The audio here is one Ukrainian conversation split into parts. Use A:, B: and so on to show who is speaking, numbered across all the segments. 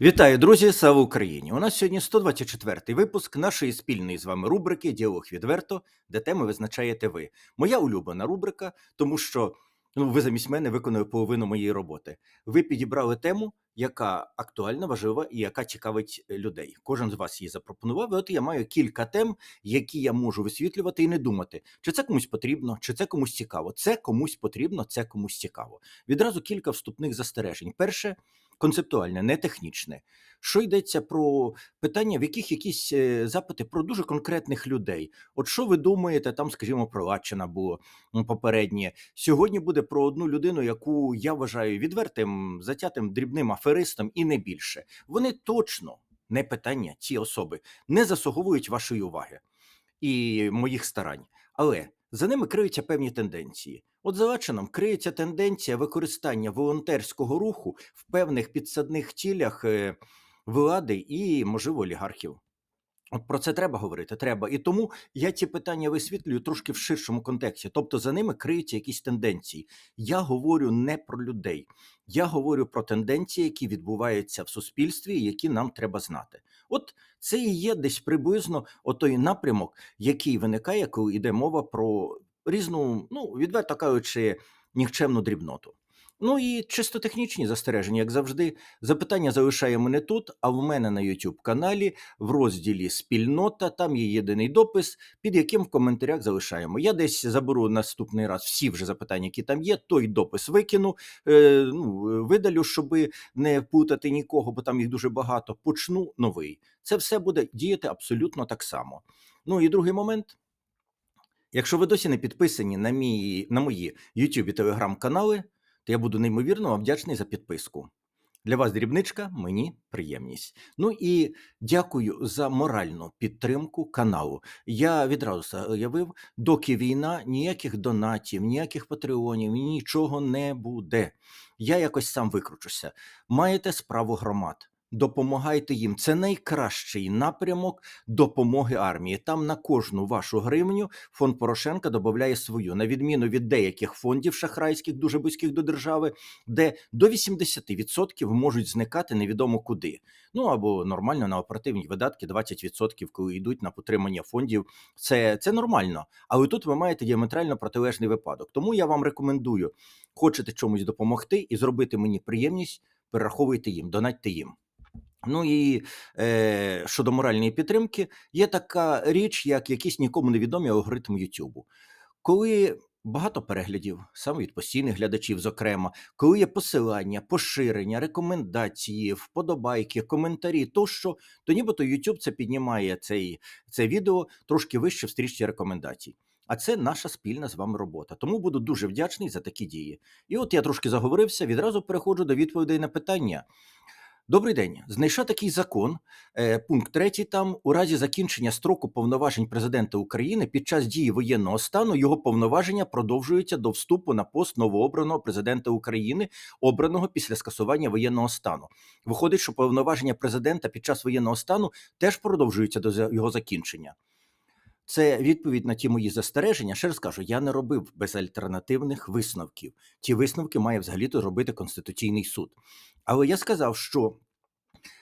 A: Вітаю, друзі! Слава Україні! У нас сьогодні 124-й випуск нашої спільної з вами рубрики Діалог відверто, де теми визначаєте ви. Моя улюблена рубрика, тому що ну, ви замість мене виконуєте половину моєї роботи. Ви підібрали тему, яка актуальна, важлива і яка цікавить е, людей. Кожен з вас її запропонував. І от я маю кілька тем, які я можу висвітлювати і не думати, чи це комусь потрібно, чи це комусь цікаво. Це комусь потрібно, це комусь цікаво. Відразу кілька вступних застережень. Перше концептуальне, не технічне. Що йдеться про питання, в яких якісь е, запити про дуже конкретних людей. От що ви думаєте, там, скажімо, про Латчина було попереднє. Сьогодні буде про одну людину, яку я вважаю відвертим, затятим дрібним аферистом і не більше. Вони точно не питання, ці особи не заслуговують вашої уваги і моїх старань. Але за ними криються певні тенденції. От за Лачином криється тенденція використання волонтерського руху в певних підсадних цілях е, влади і, можливо, олігархів. От про це треба говорити. Треба. І тому я ці питання висвітлюю трошки в ширшому контексті. Тобто за ними криються якісь тенденції. Я говорю не про людей, я говорю про тенденції, які відбуваються в суспільстві, і які нам треба знати. От це і є десь приблизно отой напрямок, який виникає, коли йде мова про різну, ну відверто кажучи, нікчемну дрібноту. Ну і чисто технічні застереження, як завжди. Запитання залишаємо не тут, а в мене на YouTube каналі в розділі Спільнота. Там є єдиний допис, під яким в коментарях залишаємо. Я десь заберу наступний раз всі вже запитання, які там є. Той допис викину, е, ну, видалю, щоб не путати нікого, бо там їх дуже багато. Почну новий. Це все буде діяти абсолютно так само. Ну і другий момент. Якщо ви досі не підписані на мій на мої YouTube і Telegram канали, то я буду неймовірно вам вдячний за підписку. Для вас дрібничка, мені приємність. Ну і дякую за моральну підтримку каналу. Я відразу заявив, доки війна, ніяких донатів, ніяких патреонів, нічого не буде. Я якось сам викручуся. Маєте справу громад. Допомагайте їм. Це найкращий напрямок допомоги армії. Там на кожну вашу гривню фонд Порошенка додає свою, на відміну від деяких фондів шахрайських, дуже близьких до держави, де до 80% можуть зникати невідомо куди. Ну або нормально на оперативні видатки 20%, коли йдуть на потримання фондів. Це, Це нормально. Але тут ви маєте діаметрально протилежний випадок. Тому я вам рекомендую, хочете чомусь допомогти і зробити мені приємність, перераховуйте їм, донатьте їм. Ну і е, щодо моральної підтримки, є така річ, як якісь нікому невідомі алгоритм Ютубу. Коли багато переглядів, саме від постійних глядачів, зокрема, коли є посилання, поширення, рекомендації, вподобайки, коментарі, тощо, то нібито YouTube це піднімає цей, це відео трошки вище в стрічці рекомендацій. А це наша спільна з вами робота. Тому буду дуже вдячний за такі дії. І от я трошки заговорився, відразу переходжу до відповідей на питання. Добрий день. Знайшов такий закон, е, пункт 3 там у разі закінчення строку повноважень президента України під час дії воєнного стану його повноваження продовжуються до вступу на пост новообраного президента України, обраного після скасування воєнного стану. Виходить, що повноваження президента під час воєнного стану теж продовжуються до його закінчення. Це відповідь на ті мої застереження. Ще раз кажу, я не робив безальтернативних висновків. Ті висновки має взагалі-то робити Конституційний суд. Але я сказав, що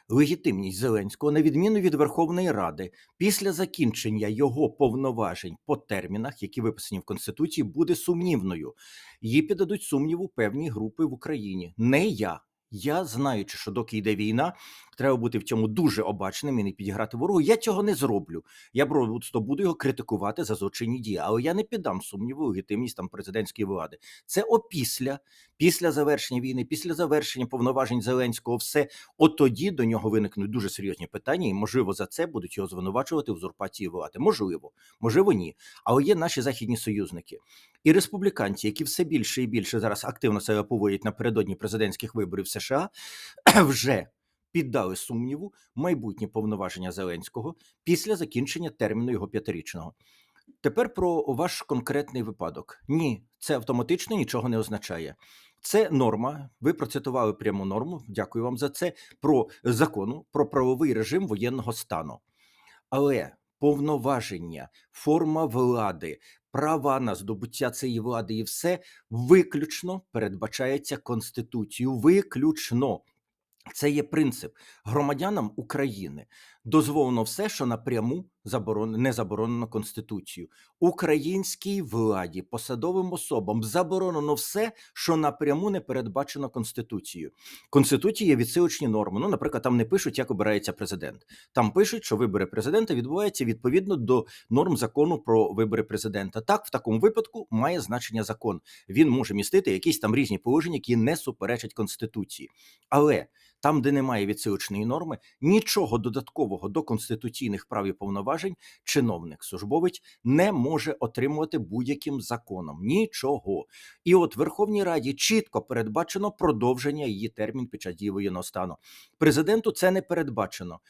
A: легітимність Зеленського, на відміну від Верховної Ради, після закінчення його повноважень по термінах, які виписані в Конституції, буде сумнівною. Її піддадуть сумніву певні групи в Україні. Не я. Я знаючи, що доки йде війна, треба бути в цьому дуже обачним і не підіграти ворогу. Я цього не зроблю. Я просто буду його критикувати за злочинні дії, але я не піддам сумніву легітимність там президентської влади. Це опісля, після завершення війни, після завершення повноважень Зеленського, все от тоді до нього виникнуть дуже серйозні питання, і можливо за це будуть його звинувачувати в узурпації влади. Можливо, можливо, ні. Але є наші західні союзники і республіканці, які все більше і більше зараз активно себе поводять напередодні президентських виборів США, вже піддали сумніву майбутнє повноваження Зеленського після закінчення терміну його п'ятирічного. Тепер про ваш конкретний випадок. Ні, це автоматично нічого не означає. Це норма. Ви процитували пряму норму. Дякую вам за це. Про закону про правовий режим воєнного стану. Але повноваження, форма влади, права на здобуття цієї влади і все виключно передбачається Конституцією. Виключно. Це є принцип. Громадянам України дозволено все, що напряму заборонено, не заборонено Конституцією. Українській владі, посадовим особам заборонено все, що напряму не передбачено Конституцією. Конституції є відсилочні норми. Ну, наприклад, там не пишуть, як обирається президент. Там пишуть, що вибори президента відбуваються відповідно до норм закону про вибори президента. Так, в такому випадку має значення закон. Він може містити якісь там різні положення, які не суперечать Конституції. Але там, де немає відсилочної норми, нічого додаткового до конституційних прав і повноважень чиновник службовець не може отримувати будь-яким законом. Нічого. І от Верховній Раді чітко передбачено продовження її термін під час дії воєнного стану. Президенту це не передбачено.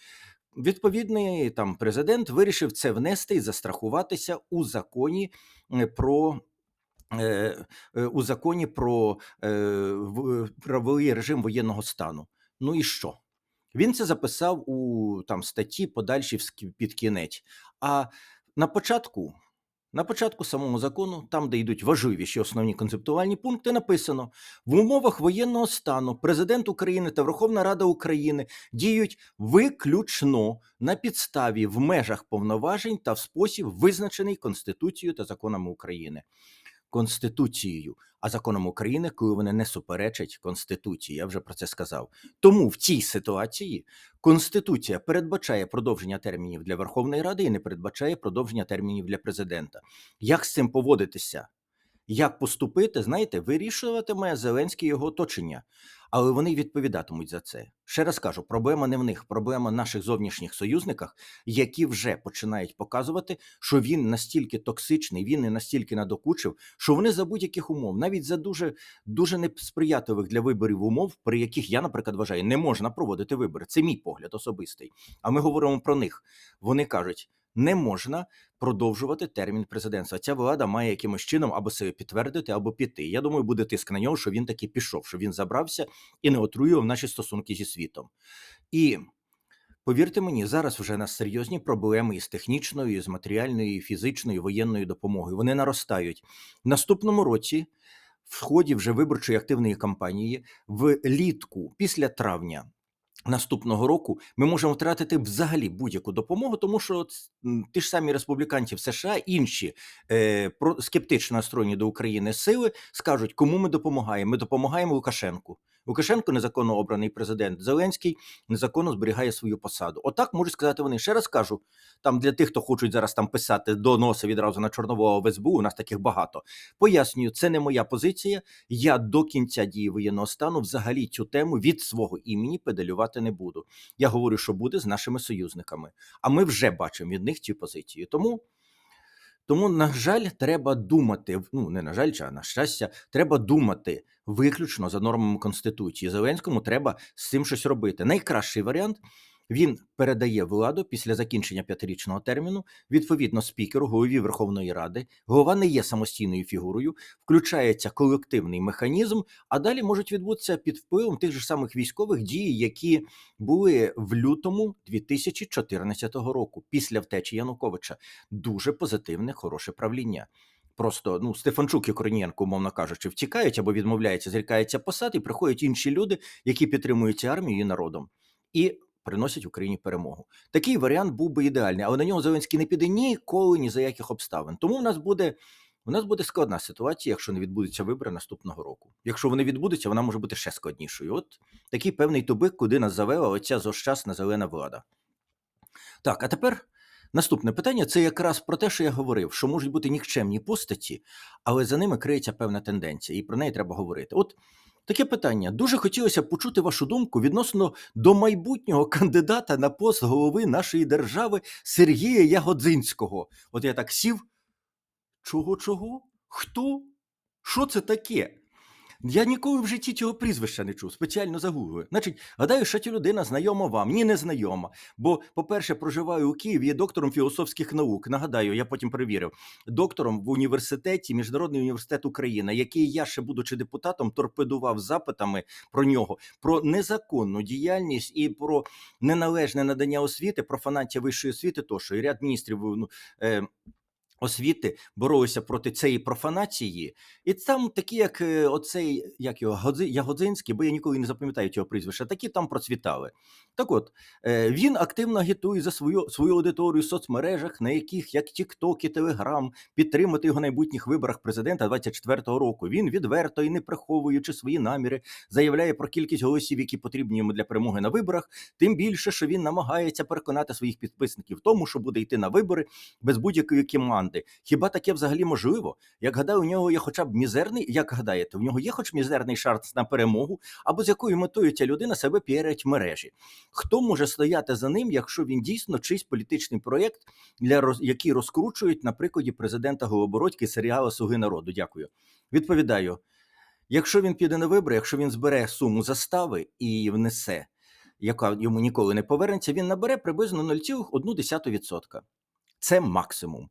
A: Відповідний там президент вирішив це внести і застрахуватися у законі е, про. е, е, У законі про правовий режим воєнного стану. Ну і що? Він це записав у там статті подальші під кінець. А на початку, на початку самого закону, там, де йдуть важливіші основні концептуальні пункти, написано: в умовах воєнного стану президент України та Верховна Рада України діють виключно на підставі в межах повноважень та в спосіб, визначений Конституцією та законами України. Конституцією, а законом України, коли вони не суперечать Конституції. Я вже про це сказав. Тому в цій ситуації Конституція передбачає продовження термінів для Верховної Ради і не передбачає продовження термінів для президента. Як з цим поводитися? Як поступити, знаєте, вирішуватиме Зеленський його оточення, але вони відповідатимуть за це. Ще раз кажу, проблема не в них, проблема в наших зовнішніх союзниках, які вже починають показувати, що він настільки токсичний, він не настільки надокучив, що вони за будь-яких умов, навіть за дуже дуже несприятливих для виборів умов, при яких я, наприклад, вважаю, не можна проводити вибори. Це мій погляд особистий. А ми говоримо про них. Вони кажуть. Не можна продовжувати термін президентства. Ця влада має якимось чином або себе підтвердити, або піти. Я думаю, буде тиск на нього, що він таки пішов, що він забрався і не отруював наші стосунки зі світом. І повірте мені, зараз вже нас серйозні проблеми із технічною, з матеріальною, фізичною, воєнною допомогою. Вони наростають в наступному році. В ході вже виборчої активної кампанії влітку, після травня наступного року, ми можемо втратити взагалі будь-яку допомогу, тому що ті ж самі республіканці в США, інші е, скептично настроєні до України сили скажуть, кому ми допомагаємо. Ми допомагаємо Лукашенку. Лукашенко незаконно обраний президент. Зеленський незаконно зберігає свою посаду. Отак можуть сказати вони. Ще раз кажу, там для тих, хто хочуть зараз там писати доноси відразу на Чорнового в СБУ, у нас таких багато. Пояснюю, це не моя позиція. Я до кінця дії воєнного стану взагалі цю тему від свого імені педалювати не буду. Я говорю, що буде з нашими союзниками. А ми вже бачимо від них цю позицію. Тому. Тому, на жаль, треба думати. Ну не на жаль, а на щастя, треба думати виключно за нормами конституції. Зеленському треба з цим щось робити. Найкращий варіант він передає владу після закінчення п'ятирічного терміну відповідно спікеру, голові Верховної Ради. Голова не є самостійною фігурою, включається колективний механізм, а далі можуть відбутися під впливом тих же самих військових дій, які були в лютому 2014 року, після втечі Януковича. Дуже позитивне, хороше правління. Просто ну Стефанчук і Корнієнко, умовно кажучи, втікають або відмовляються, зрікаються посад, і приходять інші люди, які підтримують армію і народом, і приносять Україні перемогу. Такий варіант був би ідеальний, але на нього Зеленський не піде ніколи, ні за яких обставин. Тому в нас буде. У нас буде складна ситуація, якщо не відбудуться вибори наступного року. Якщо вони відбудуться, вона може бути ще складнішою. От такий певний тубик, куди нас завела оця зощасна зелена влада. Так, а тепер наступне питання це якраз про те, що я говорив, що можуть бути нікчемні постаті, але за ними криється певна тенденція, і про неї треба говорити. От таке питання. Дуже хотілося б почути вашу думку відносно до майбутнього кандидата на пост голови нашої держави Сергія Ягодзинського. От я так сів. Чого, чого? Хто? Що це таке? Я ніколи в житті цього прізвища не чув, спеціально загуглив. Значить, гадаю, що ця людина знайома вам. Ні, не знайома. Бо, по-перше, проживаю у Києві, є доктором філософських наук. Нагадаю, я потім перевірив. Доктором в університеті, Міжнародний університет України, який я, ще будучи депутатом, торпедував запитами про нього, про незаконну діяльність і про неналежне надання освіти, профанація вищої освіти, тощо і ряд міністрів. Ну, е, освіти боролися проти цієї профанації, і там такі, як е, оцей, як його Годзи- Ягодзинський, бо я ніколи не запам'ятаю цього прізвища, такі там процвітали. Так от, е, він активно агітує за свою, свою аудиторію в соцмережах, на яких, як TikTok і Telegram, підтримати його в майбутніх виборах президента 24-го року. Він відверто і не приховуючи свої наміри, заявляє про кількість голосів, які потрібні йому для перемоги на виборах. Тим більше, що він намагається переконати своїх підписників в тому, що буде йти на вибори без будь-якої команди. Хіба таке взагалі можливо? Як гадаю, у нього є хоча б мізерний, як гадаєте, у нього є хоч мізерний шанс на перемогу, або з якою метою ця людина себе піарить в мережі? Хто може стояти за ним, якщо він дійсно чийсь політичний проєкт, для роз... який розкручують на прикладі президента Голобородьки серіалу Слуги народу? Дякую. Відповідаю: якщо він піде на вибори, якщо він збере суму застави і внесе, яка йому ніколи не повернеться, він набере приблизно 0,1%. Це максимум.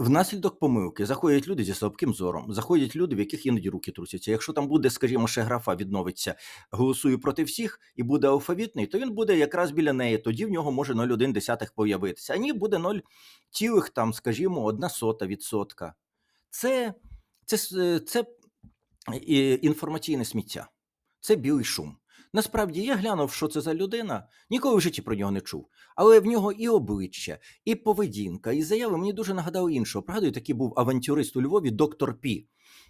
A: Внаслідок помилки заходять люди зі слабким зором, заходять люди, в яких іноді руки трусяться. Якщо там буде, скажімо, ще графа відновиться, голосую проти всіх і буде алфавітний, то він буде якраз біля неї. Тоді в нього може 0,1 появитися. А ні, буде 0, цілих там, скажімо, 1 сота відсотка. Це, це, с- це е, інформаційне сміття. Це білий шум. Насправді я глянув, що це за людина, ніколи в житті про нього не чув. Але в нього і обличчя, і поведінка, і заяви мені дуже нагадали іншого. Пригадую, такий був авантюрист у Львові, доктор Пі,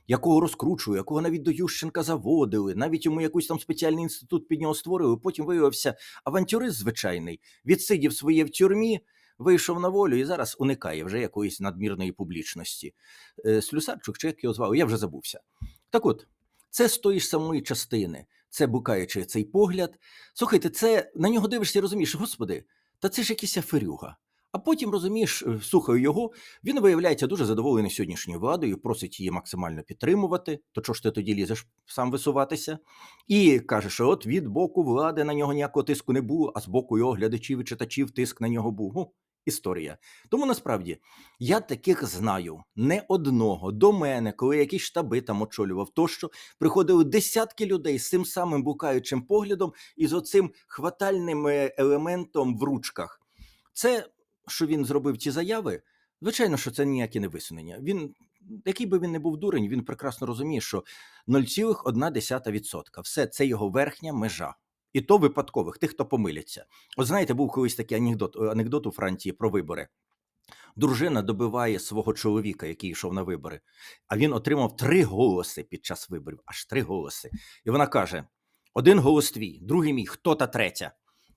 A: якого розкручує, якого навіть до Ющенка заводили, навіть йому якийсь там спеціальний інститут під нього створили. Потім виявився авантюрист звичайний, відсидів своє в тюрмі. Вийшов на волю і зараз уникає вже якоїсь надмірної публічності. Е, Слюсарчук, чи як його звали, я вже забувся. Так от, це з тої ж самої частини, це букаючи цей погляд. Слухайте, це на нього дивишся і розумієш, господи, та це ж якийсь аферюга. А потім розумієш, е, слухаю його, він виявляється дуже задоволений сьогоднішньою владою, просить її максимально підтримувати. То чого ж ти тоді лізеш сам висуватися? І каже, що от від боку влади на нього ніякого тиску не було, а з боку його глядачів і читачів тиск на нього був. Історія. Тому насправді я таких знаю не одного. До мене, коли якісь штаби там очолював, тощо приходили десятки людей з цим самим букаючим поглядом і з оцим хватальним е, елементом в ручках. Це, що він зробив ці заяви, звичайно, що це ніякі не висунення. Він, який би він не був дурень, він прекрасно розуміє, що 0,1%. Все це його верхня межа. І то випадкових, тих, хто помиляться. От знаєте, був колись такий анекдот, анекдот у Франції про вибори. Дружина добиває свого чоловіка, який йшов на вибори, а він отримав три голоси під час виборів, аж три голоси. І вона каже: один голос твій, другий мій, хто та третя.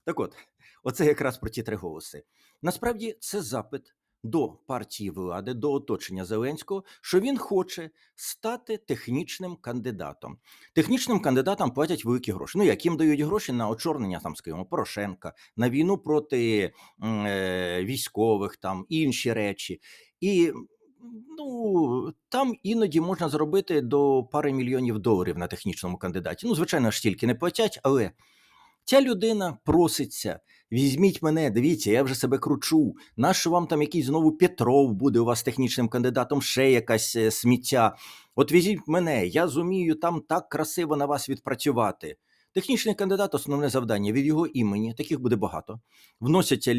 A: Так от, оце якраз про ті три голоси. Насправді це запит до партії влади, до оточення Зеленського, що він хоче стати технічним кандидатом. Технічним кандидатам платять великі гроші. Ну, як їм дають гроші на очорнення там, скажімо, Порошенка, на війну проти е, військових, там інші речі. І ну, там іноді можна заробити до пари мільйонів доларів на технічному кандидаті. Ну, звичайно ж тільки не платять, але ця людина проситься. Візьміть мене, дивіться, я вже себе кручу. Нащо вам там якийсь знову Петров буде у вас технічним кандидатом, ще якась е, сміття. От візьміть мене, я зумію там так красиво на вас відпрацювати. Технічний кандидат основне завдання від його імені, таких буде багато. Вносяться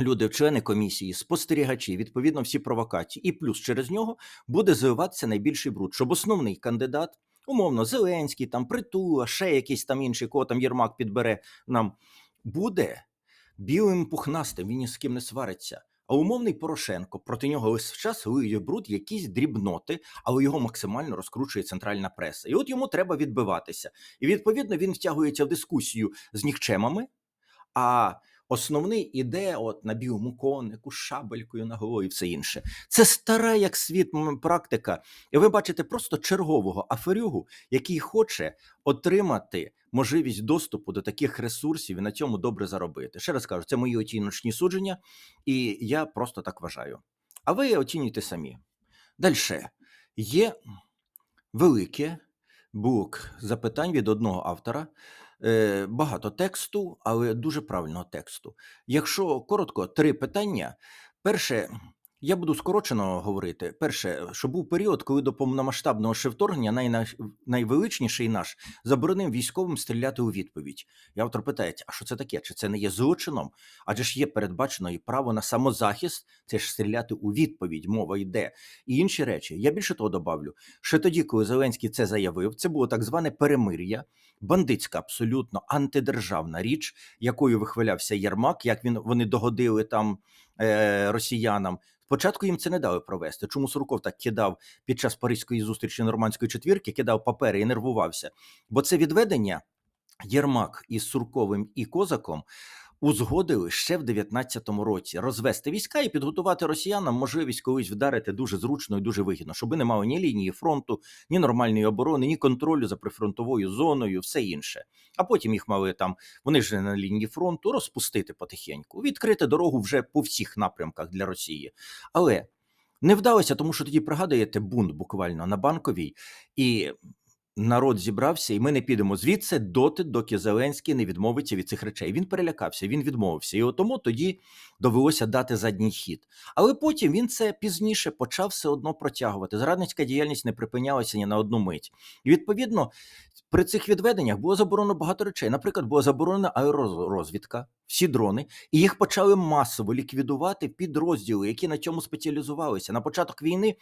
A: люди, члени комісії, спостерігачі, відповідно, всі провокації. І плюс через нього буде зливатися найбільший бруд, щоб основний кандидат, умовно, Зеленський, там Притула, ще якийсь там інший, кого там Єрмак підбере нам, буде білим пухнастим, він ні з ким не свариться. А умовний Порошенко проти нього весь час лиє бруд, якісь дрібноти, але його максимально розкручує центральна преса. І от йому треба відбиватися. І відповідно він втягується в дискусію з нікчемами. А основний іде от на білому конику, шабелькою на голові і все інше. Це стара як світ практика. І ви бачите просто чергового аферюгу, який хоче отримати можливість доступу до таких ресурсів і на цьому добре заробити. Ще раз кажу, це мої оціночні судження, і я просто так вважаю. А ви оцінюйте самі. Далі є велике блок запитань від одного автора. Е, Багато тексту, але дуже правильного тексту. Якщо коротко, три питання. Перше, Я буду скорочено говорити. Перше, що був період, коли до повномасштабного ще вторгнення найна... найвеличніший наш заборонив військовим стріляти у відповідь. І автор питає, а що це таке? Чи це не є злочином? Адже ж є передбачено і право на самозахист, це ж стріляти у відповідь, мова йде. І інші речі. Я більше того добавлю, що тоді, коли Зеленський це заявив, це було так зване перемир'я, бандитська, абсолютно антидержавна річ, якою вихвалявся Єрмак, як він вони догодили там е, росіянам. Спочатку їм це не дали провести. Чому Сурков так кидав під час Паризької зустрічі нормандської четвірки, кидав папери і нервувався? Бо це відведення Єрмак із Сурковим і Козаком узгодили ще в 19-му році розвести війська і підготувати росіянам можливість колись вдарити дуже зручно і дуже вигідно, щоб не мали ні лінії фронту, ні нормальної оборони, ні контролю за прифронтовою зоною, все інше. А потім їх мали там, вони ж на лінії фронту, розпустити потихеньку, відкрити дорогу вже по всіх напрямках для Росії. Але не вдалося, тому що тоді пригадуєте бунт буквально на банковій і. Народ зібрався, і ми не підемо звідси доти, доки Зеленський не відмовиться від цих речей. Він перелякався, він відмовився, і от тому тоді довелося дати задній хід. Але потім він це пізніше почав все одно протягувати. Зрадницька діяльність не припинялася ні на одну мить. І відповідно при цих відведеннях було заборонено багато речей. Наприклад, була заборонена аеророзвідка, всі дрони, і їх почали масово ліквідувати підрозділи, які на цьому спеціалізувалися. На початок війни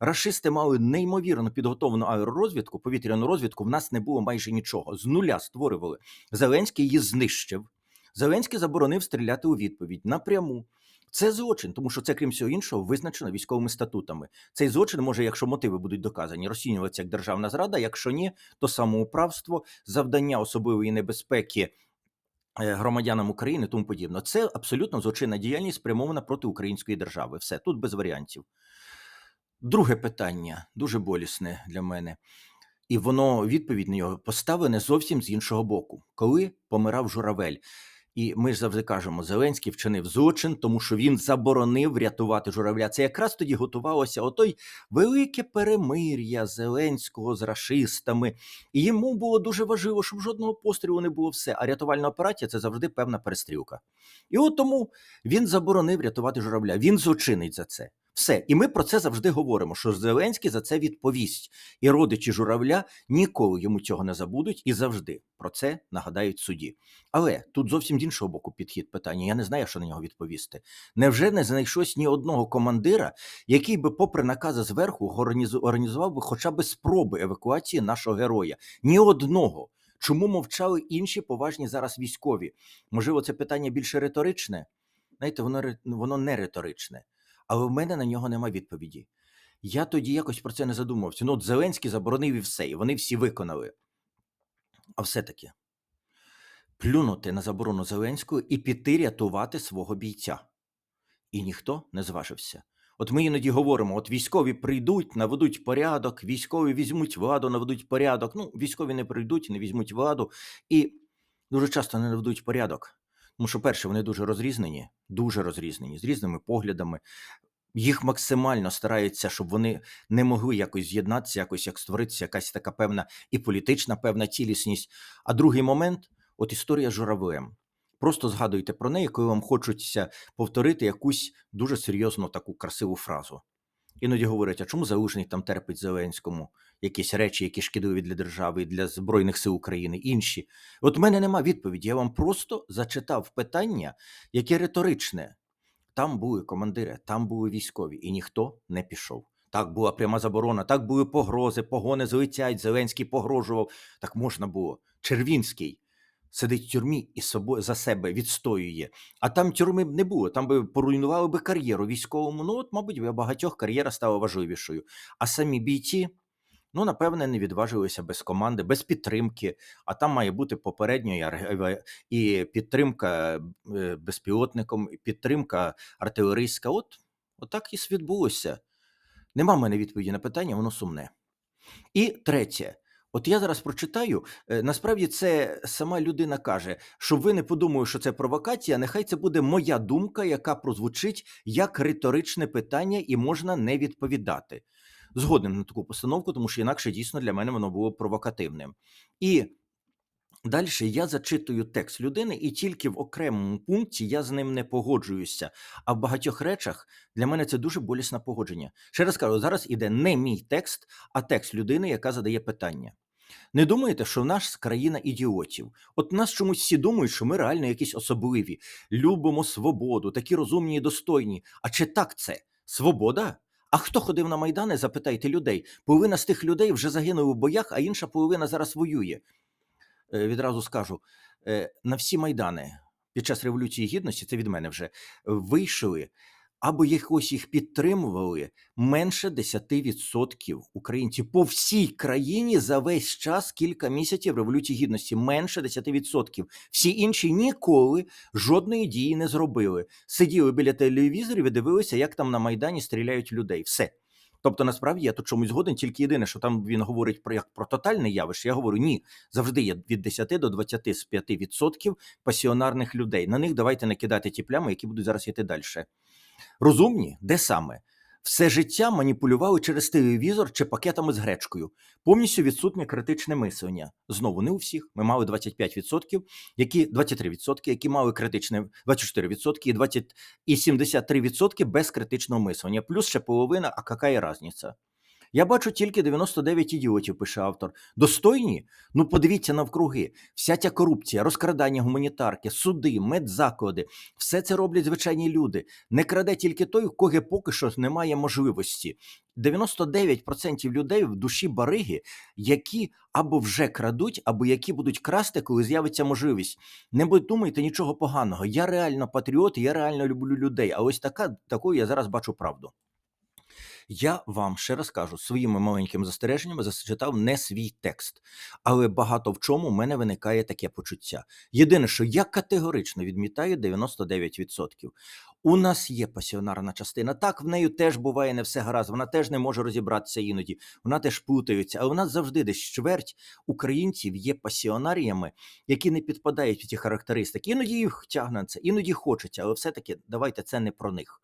A: рашисти мали неймовірно підготовлену аеророзвідку, повітряну розвідку. В нас не було майже нічого. З нуля створювали. Зеленський її знищив. Зеленський заборонив стріляти у відповідь напряму. Це злочин, тому що це, крім всього іншого, визначено військовими статутами. Цей злочин може, якщо мотиви будуть доказані, розцінюватися як державна зрада. Якщо ні, то самоуправство, завдання особливої небезпеки е, громадянам України, тому подібне. Це абсолютно злочинна діяльність спрямована проти української держави. Все тут без варіантів. Друге питання дуже болісне для мене. І воно відповідь на нього поставлене зовсім з іншого боку, коли помирав журавель. І ми ж завжди кажемо, Зеленський вчинив злочин, тому що він заборонив рятувати журавля. Це якраз тоді готувалося отой велике перемир'я Зеленського з расистами. І йому було дуже важливо, щоб жодного пострілу не було все. А рятувальна операція це завжди певна перестрілка. І от тому він заборонив рятувати журавля. Він злочинить за це. Все, і ми про це завжди говоримо. Що Зеленський за це відповість, і родичі журавля ніколи йому цього не забудуть і завжди про це нагадають суді. Але тут зовсім з іншого боку підхід питання. Я не знаю, що на нього відповісти. Невже не знайшлось ні одного командира, який би, попри накази зверху, організував би хоча б спроби евакуації нашого героя? Ні одного. Чому мовчали інші поважні зараз військові? Можливо, це питання більше риторичне? Знаєте, воно воно не риторичне але в мене на нього нема відповіді. Я тоді якось про це не задумався. Ну, от Зеленський заборонив і все, і вони всі виконали. А все-таки плюнути на заборону Зеленського і піти рятувати свого бійця. І ніхто не зважився. От ми іноді говоримо: от військові прийдуть, наведуть порядок, військові візьмуть владу, наведуть порядок. Ну, військові не прийдуть, не візьмуть владу і дуже часто не наведуть порядок. Тому що, перше, вони дуже розрізнені, дуже розрізнені, з різними поглядами. Їх максимально стараються, щоб вони не могли якось з'єднатися, якось як створитися, якась така певна і політична певна цілісність. А другий момент от історія з журавлем. Просто згадуйте про неї, коли вам хочеться повторити якусь дуже серйозну таку красиву фразу. Іноді говорять, а чому Залужний там терпить Зеленському якісь речі, які шкідливі для держави, для Збройних сил України, інші. От в мене нема відповіді. Я вам просто зачитав питання, яке риторичне. Там були командири, там були військові, і ніхто не пішов. Так була пряма заборона, так були погрози, погони злетять, Зеленський погрожував. Так можна було. Червінський сидить в тюрмі і собою за себе відстоює. А там тюрми б не було. Там би поруйнували би кар'єру військовому. Ну, от, мабуть, для багатьох кар'єра стала важливішою. А самі бійці. Ну, напевне, не відважилися без команди, без підтримки, а там має бути попередньо і підтримка е, безпілотником, і підтримка артилерійська. От, от так і відбулося. Нема в мене відповіді на питання, воно сумне. І третє. От я зараз прочитаю. е, Насправді це сама людина каже, щоб ви не подумали, що це провокація. Нехай це буде моя думка, яка прозвучить як риторичне питання, і можна не відповідати. Згоден на таку постановку, тому що інакше дійсно для мене воно було провокативним. І Далі я зачитую текст людини, і тільки в окремому пункті я з ним не погоджуюся. А в багатьох речах для мене це дуже болісне погодження. Ще раз кажу, зараз іде не мій текст, а текст людини, яка задає питання. Не думаєте, що в нас країна ідіотів? От нас чомусь всі думають, що ми реально якісь особливі, любимо свободу, такі розумні і достойні. А чи так це? Свобода? А хто ходив на майдани? Запитайте людей. Половина з тих людей вже загинули в боях, а інша половина зараз воює. Е, Відразу скажу: е, на всі майдани під час Революції Гідності, це від мене вже вийшли або якось їх підтримували менше 10% українців по всій країні за весь час кілька місяців Революції Гідності. Менше 10%. Всі інші ніколи жодної дії не зробили. Сиділи біля телевізорів і дивилися, як там на майдані стріляють людей. Все. Тобто, насправді я тут чомусь згоден, тільки єдине, що там він говорить про як про тотальне явище. Я говорю, ні, завжди є від 10 до 25% пасіонарних людей. На них давайте не кидати ті плями, які будуть зараз йти далі. Розумні, де саме? Все життя маніпулювали через телевізор чи пакетами з гречкою. Повністю відсутнє критичне мислення. Знову не у всіх. Ми мали 25%, які 23%, які мали критичне 24% і 20 і 73% без критичного мислення. Плюс ще половина, а яка різниця? Я бачу тільки 99 ідіотів, пише автор. Достойні? Ну подивіться навкруги. Вся ця корупція, розкрадання гуманітарки, суди, медзаклади, все це роблять звичайні люди. Не краде тільки той, у кого поки що немає можливості. 99% людей в душі бариги, які або вже крадуть, або які будуть красти, коли з'явиться можливість. Не думайте нічого поганого. Я реально патріот, я реально люблю людей. А ось така такою я зараз бачу правду. Я вам ще раз кажу, своїми маленькими застереженнями зачитав не свій текст, але багато в чому в мене виникає таке почуття. Єдине, що я категорично відмітаю 99%. У нас є пасіонарна частина. Так, в нею теж буває не все гаразд, вона теж не може розібратися іноді, вона теж плутається. Але у нас завжди десь чверть українців є пасіонаріями, які не підпадають під ті характеристики. Іноді їх тягне це, іноді хочеться, але все-таки давайте це не про них.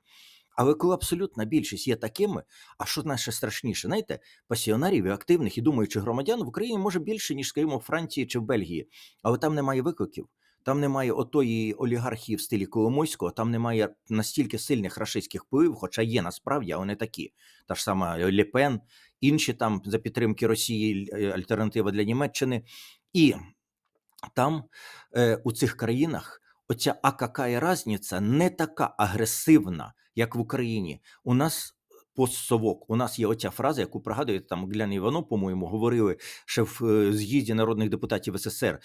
A: Але коли абсолютна більшість є такими, а що наше страшніше, знаєте, пасіонарів і активних і думаючих громадян в Україні може більше, ніж скажімо, в Франції чи в Бельгії, але там немає викликів. Там немає отої олігархії в стилі Коломойського, там немає настільки сильних рашистських впливів, хоча є насправді, а вони такі. Та ж сама Лепен, інші там за підтримки Росії, е, альтернатива для Німеччини. І там е, у цих країнах оця акакая разниця не така агресивна, як в Україні. У нас постсовок. У нас є оця фраза, яку пригадуєте, там Глян Іванов, по-моєму, говорили ще в е, з'їзді народних депутатів СССР.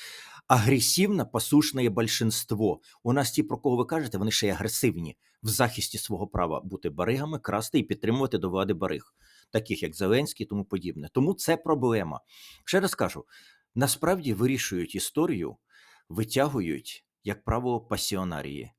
A: Агресивне послушне большинство. У нас ті, про кого ви кажете, вони ще й агресивні в захисті свого права бути баригами, красти і підтримувати до влади бариг, таких як Зеленський і тому подібне. Тому це проблема. Ще раз кажу: насправді вирішують історію, витягують, як правило, пасіонарії.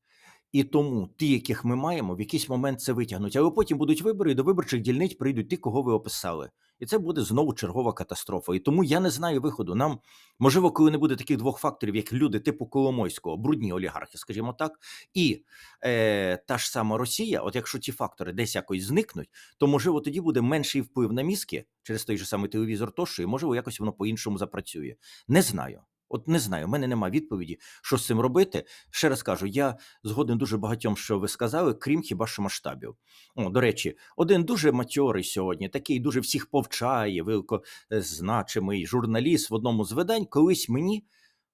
A: І тому ті, яких ми маємо, в якийсь момент це витягнуть. Але потім будуть вибори, і до виборчих дільниць прийдуть ті, кого ви описали. І це буде знову чергова катастрофа. І тому я не знаю виходу. Нам можливо, коли не буде таких двох факторів, як люди типу Коломойського, брудні олігархи, скажімо так, і е, та ж сама Росія. От якщо ці фактори десь якось зникнуть, то можливо тоді буде менший вплив на мізки через той же самий телевізор, тощо, і можливо, якось воно по-іншому запрацює. Не знаю. От не знаю, у мене немає відповіді, що з цим робити. Ще раз кажу, я згоден дуже багатьом, що ви сказали, крім хіба що масштабів. О, До речі, один дуже матьорий сьогодні, такий дуже всіх повчає, великозначимий журналіст в одному з видань, колись мені.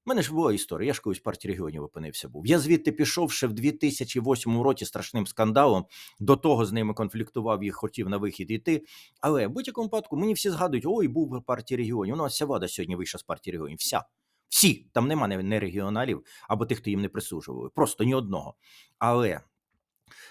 A: У мене ж була історія, я ж колись в партії регіонів опинився був. Я звідти пішов ще в 2008 році страшним скандалом. До того з ними конфліктував їх, хотів на вихід йти. Але в будь-якому випадку мені всі згадують, ой, був в партії регіонів. Ну, а вся вада сьогодні вийшла з партії регіонів. Вся. Всі, там нема не регіоналів або тих, хто їм не присужували. Просто ні одного. Але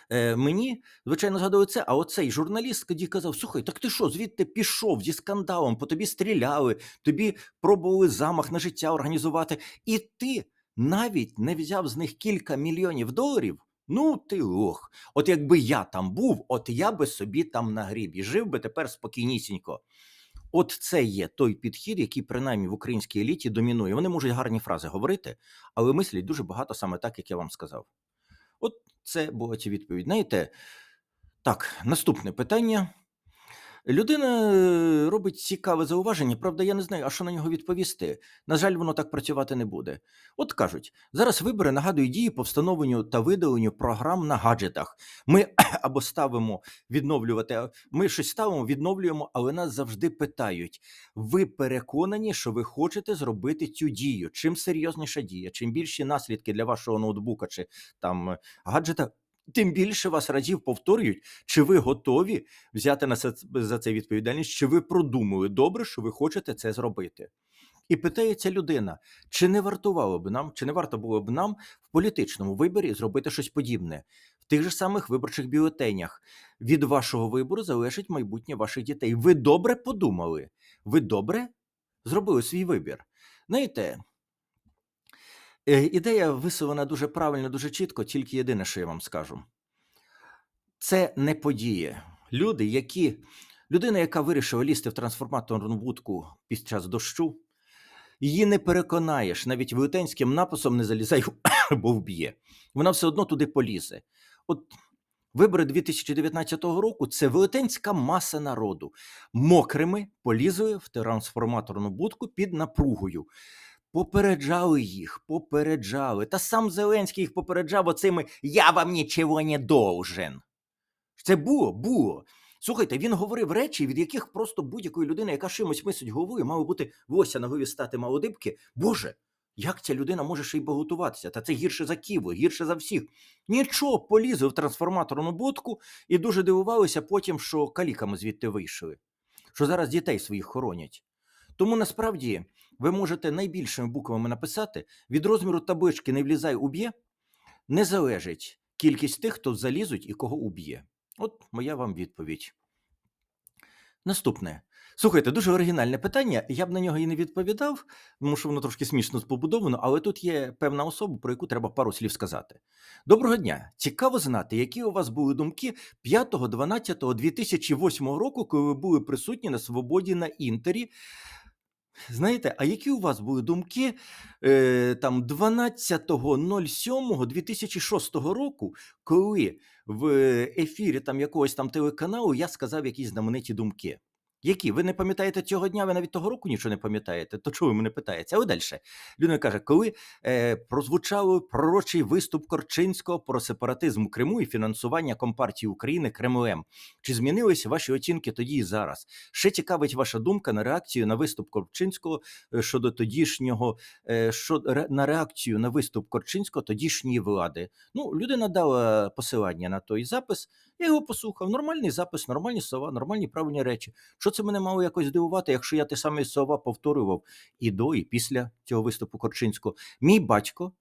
A: е, мені, звичайно, згадували це. А оцей журналіст тоді казав: Слухай, так ти що, звідти пішов зі скандалом, по тобі стріляли, тобі пробували замах на життя організувати, і ти навіть не взяв з них кілька мільйонів доларів. Ну, ти ох, от якби я там був, от я би собі там нагріб і жив би тепер спокійнісінько. От це є той підхід, який принаймні в українській еліті домінує. Вони можуть гарні фрази говорити, але мислять дуже багато саме так, як я вам сказав. От це була ця відповідь. Знаєте, так, наступне питання. Людина е, робить цікаве зауваження, правда, я не знаю, а що на нього відповісти. На жаль, воно так працювати не буде. От кажуть, зараз вибори нагадують дії по встановленню та видаленню програм на гаджетах. Ми або ставимо відновлювати, ми щось ставимо, відновлюємо, але нас завжди питають: ви переконані, що ви хочете зробити цю дію? Чим серйозніша дія, чим більші наслідки для вашого ноутбука чи там гаджета, тим більше вас разів повторюють, чи ви готові взяти на це за це відповідальність, чи ви продумали добре, що ви хочете це зробити. І питається людина, чи не вартувало б нам, чи не варто було б нам в політичному виборі зробити щось подібне в тих же самих виборчих бюлетенях. Від вашого вибору залежить майбутнє ваших дітей. Ви добре подумали, ви добре зробили свій вибір. Знаєте, е, ідея висувана дуже правильно, дуже чітко, тільки єдине, що я вам скажу. Це не подія. Люди, які людина, яка вирішила лізти в трансформаторну будку під час дощу, її не переконаєш, навіть велетенським написом не залізай, бо вб'є. Вона все одно туди полізе. От вибори 2019 року це велетенська маса народу. Мокрими полізли в трансформаторну будку під напругою. Попереджали їх, попереджали. Та сам Зеленський їх попереджав оцими Я вам нічого не должен. Це було, було. Слухайте, він говорив речі, від яких просто будь-якої людини, яка чимось мислить головою, мало бути вося на голові стати малодибки. Боже, як ця людина може ще й поготуватися? Та це гірше за Ківу, гірше за всіх. Нічого, полізли в трансформаторну будку і дуже дивувалися потім, що каліками звідти вийшли, що зараз дітей своїх хоронять. Тому насправді ви можете найбільшими буквами написати: від розміру таблички не влізай уб'є, не залежить кількість тих, хто залізуть і кого уб'є. От моя вам відповідь. Наступне. Слухайте, дуже оригінальне питання. Я б на нього і не відповідав, тому що воно трошки смішно побудовано, але тут є певна особа, про яку треба пару слів сказати. Доброго дня! Цікаво знати, які у вас були думки 5.12.2008 року, коли ви були присутні на свободі на інтері. Знаєте, а які у вас були думки е, там 12.07.2006 року, коли в ефірі там якогось там телеканалу я сказав якісь знамениті думки? Які? Ви не пам'ятаєте цього дня, ви навіть того року нічого не пам'ятаєте, то чого ви мене питаєте? Але далі. Людина каже, коли е, прозвучав пророчий виступ Корчинського про сепаратизм у Криму і фінансування Компартії України Кремлем, чи змінилися ваші оцінки тоді і зараз? Ще цікавить ваша думка на реакцію на виступ Корчинського е, щодо тодішнього, е, що, на реакцію на виступ Корчинського тодішньої влади. Ну, людина дала посилання на той запис, я його послухав. Нормальний запис, нормальні слова, нормальні правильні речі. Що це мене мало якось здивувати, якщо я те саме слова повторював і до, і після цього виступу Корчинського. Мій батько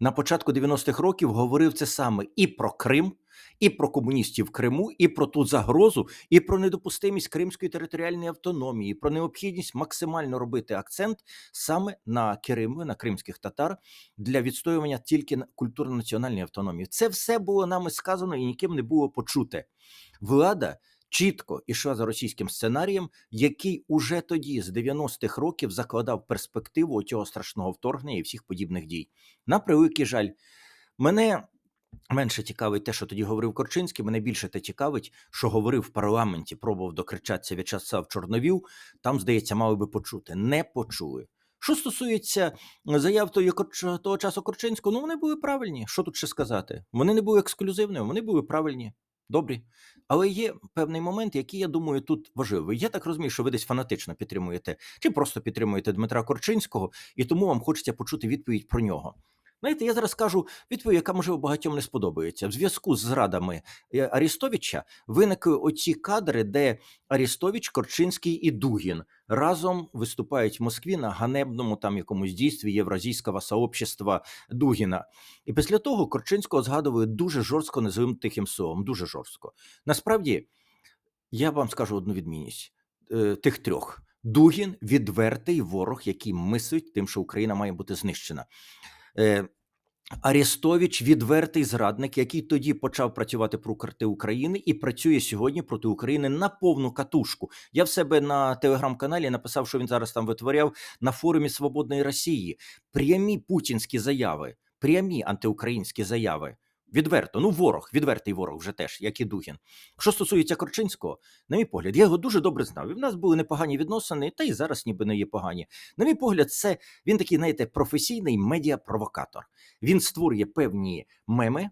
A: на початку 90-х років говорив це саме і про Крим, і про комуністів в Криму, і про ту загрозу, і про недопустимість кримської територіальної автономії, про необхідність максимально робити акцент саме на Криму, на кримських татар для відстоювання тільки культурно-національної автономії. Це все було нами сказано і ніким не було почуте. Влада чітко ішла за російським сценарієм, який уже тоді, з 90-х років, закладав перспективу цього страшного вторгнення і всіх подібних дій. На превеликий жаль, мене. Менше цікавить те, що тоді говорив Корчинський. Мене більше те цікавить, що говорив в парламенті, пробував докричатися В'ячеслав Чорновіл. Там, здається, мали би почути. Не почули. Що стосується заяв того часу Корчинського, ну вони були правильні. Що тут ще сказати? Вони не були ексклюзивними, вони були правильні, добрі. Але є певний момент, який я думаю тут важливий. Я так розумію, що ви десь фанатично підтримуєте, чи просто підтримуєте Дмитра Корчинського, і тому вам хочеться почути відповідь про нього. Знаєте, я зараз кажу відповідь, яка можливо багатьом не сподобається. В зв'язку з зрадами е, Арістовича виникли оці кадри, де Арістович, Корчинський і Дугін разом виступають в Москві на ганебному там якомусь дійстві євразійського сообщества Дугіна. І після того Корчинського згадували дуже жорстко незовим тихим словом. Дуже жорстко. Насправді, я вам скажу одну відмінність е, тих трьох. Дугін відвертий ворог, який мислить тим, що Україна має бути знищена. Е, Арестович відвертий зрадник, який тоді почав працювати проти України і працює сьогодні проти України на повну катушку. Я в себе на телеграм-каналі написав, що він зараз там витворяв на форумі Свободної Росії. Прямі путінські заяви, прямі антиукраїнські заяви. Відверто, ну ворог, відвертий ворог вже теж, як і Дугін. Що стосується Корчинського, на мій погляд, я його дуже добре знав. І в нас були непогані відносини, та й зараз ніби не є погані. На мій погляд, це він такий, знаєте, професійний медіапровокатор. Він створює певні меми,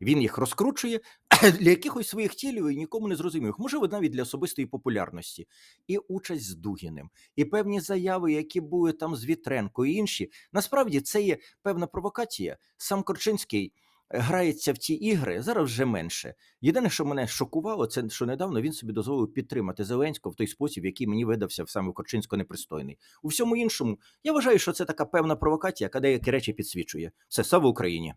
A: він їх розкручує для якихось своїх цілей і нікому не зрозумілих. Можливо, навіть для особистої популярності. І участь з Дугіним, і певні заяви, які були там з Вітренко і інші. Насправді це є певна провокація. Сам Корчинський грається в ті ігри зараз вже менше. Єдине, що мене шокувало, це що недавно він собі дозволив підтримати Зеленського в той спосіб, який мені видався саме Корчинсько непристойний. У всьому іншому я вважаю, що це така певна провокація, яка деякі речі підсвічує. Все слава Україні.